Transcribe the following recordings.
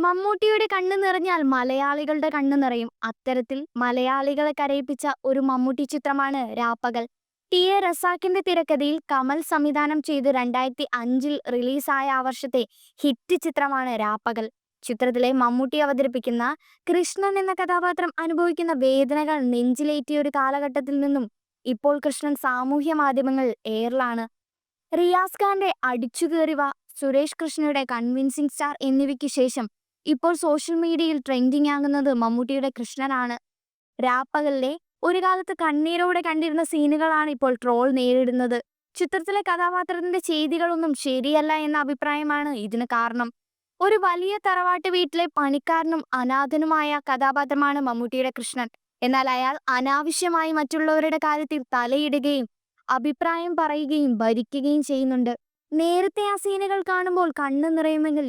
മമ്മൂട്ടിയുടെ കണ്ണ് നിറഞ്ഞാൽ മലയാളികളുടെ കണ്ണ് നിറയും. അത്തരത്തിൽ മലയാളികളെ കരയിപ്പിച്ച ഒരു മമ്മൂട്ടി ചിത്രമാണ് രാപ്പകൽ. ടി. എ. റസാക്കിന്റെ തിരക്കഥയിൽ കമൽ സംവിധാനം ചെയ്ത് രണ്ടായിരത്തി അഞ്ചിൽ റിലീസായ ആ വർഷത്തെ ഹിറ്റ് ചിത്രമാണ് രാപ്പകൽ. ചിത്രത്തിലെ മമ്മൂട്ടി അവതരിപ്പിക്കുന്ന കൃഷ്ണൻ എന്ന കഥാപാത്രം അനുഭവിക്കുന്ന വേദനകൾ നെഞ്ചിലേറ്റിയ ഒരു കാലഘട്ടത്തിൽ നിന്നും ഇപ്പോൾ കൃഷ്ണൻ സാമൂഹ്യ മാധ്യമങ്ങൾ ഏറിലാണ് റിയാസ് ഖാന്റെ അടിച്ചുകേറിവ സുരേഷ് കൃഷ്ണയുടെ കൺവിൻസിംഗ് സ്റ്റാർ എന്നിവയ്ക്ക് ശേഷം ഇപ്പോൾ സോഷ്യൽ മീഡിയയിൽ ട്രെൻഡിങ് ആകുന്നത് മമ്മൂട്ടിയുടെ കൃഷ്ണനാണ്. രാപ്പകലിലെ ഒരു കാലത്ത് കണ്ണീരോടെ കണ്ടിരുന്ന സീനുകളാണ് ഇപ്പോൾ ട്രോൾ നേരിടുന്നത്. ചിത്രത്തിലെ കഥാപാത്രത്തിന്റെ ചെയ്തികളൊന്നും ശരിയല്ല എന്ന അഭിപ്രായമാണ് ഇതിന് കാരണം. ഒരു വലിയ തറവാട്ട് വീട്ടിലെ പണിക്കാരനും അനാഥനുമായ കഥാപാത്രമാണ് മമ്മൂട്ടിയുടെ കൃഷ്ണൻ. എന്നാൽ അയാൾ അനാവശ്യമായി മറ്റുള്ളവരുടെ കാര്യത്തിൽ തലയിടുകയും അഭിപ്രായം പറയുകയും ഭരിക്കുകയും ചെയ്യുന്നുണ്ട്. നേരത്തെ ആ സീനുകൾ കാണുമ്പോൾ കണ്ണു നിറയുമെങ്കിൽ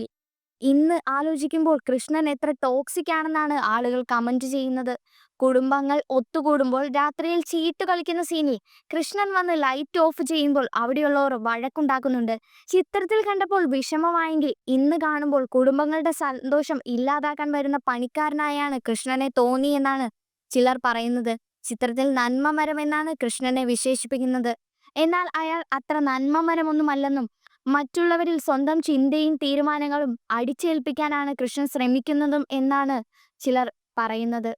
ഇന്ന് ആലോചിക്കുമ്പോൾ കൃഷ്ണൻ എത്ര ടോക്സിക് ആണെന്നാണ് ആളുകൾ കമന്റ് ചെയ്യുന്നത്. കുടുംബങ്ങൾ ഒത്തുകൂടുമ്പോൾ രാത്രിയിൽ ചീട്ട് കളിക്കുന്ന സീനിൽ കൃഷ്ണൻ വന്ന് ലൈറ്റ് ഓഫ് ചെയ്യുമ്പോൾ അവിടെയുള്ളവർ വഴക്കുണ്ടാക്കുന്നുണ്ട്. ചിത്രത്തിൽ കണ്ടപ്പോൾ വിഷമമായെങ്കിൽ ഇന്ന് കാണുമ്പോൾ കുടുംബങ്ങളുടെ സന്തോഷം ഇല്ലാതാക്കാൻ വരുന്ന പണിക്കാരനായാണ് കൃഷ്ണനെ തോന്നിയെന്നാണ് ചിലർ പറയുന്നത്. ചിത്രത്തിൽ നന്മ മരം എന്നാണ് കൃഷ്ണനെ വിശേഷിപ്പിക്കുന്നത്. എന്നാൽ അയാൾ അത്ര നന്മ മരമൊന്നുമല്ലെന്നും മറ്റുള്ളവരിൽ സ്വന്തം ചിന്തയും തീരുമാനങ്ങളും അടിച്ചേൽപ്പിക്കാനാണ് കൃഷ്ണൻ ശ്രമിക്കുന്നതും എന്നാണ് ചിലർ പറയുന്നത്.